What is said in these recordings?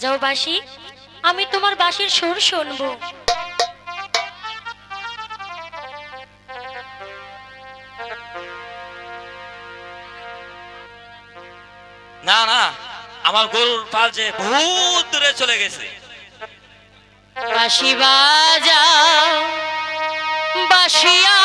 বাজাও বাঁশি আমি তোমার বাসির সুর শুনব। না না আমার গরুর পাল যে বহুত দূরে চলে গেছে। বাঁশি বাজাও বাঁশিয়ালা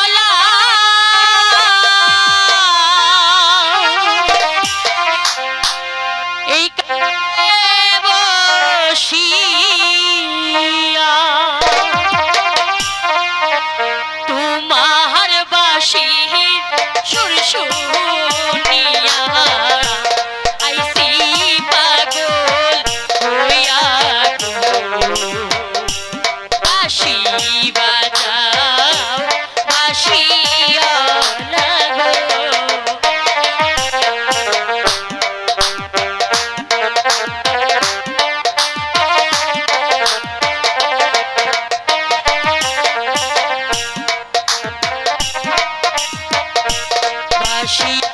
she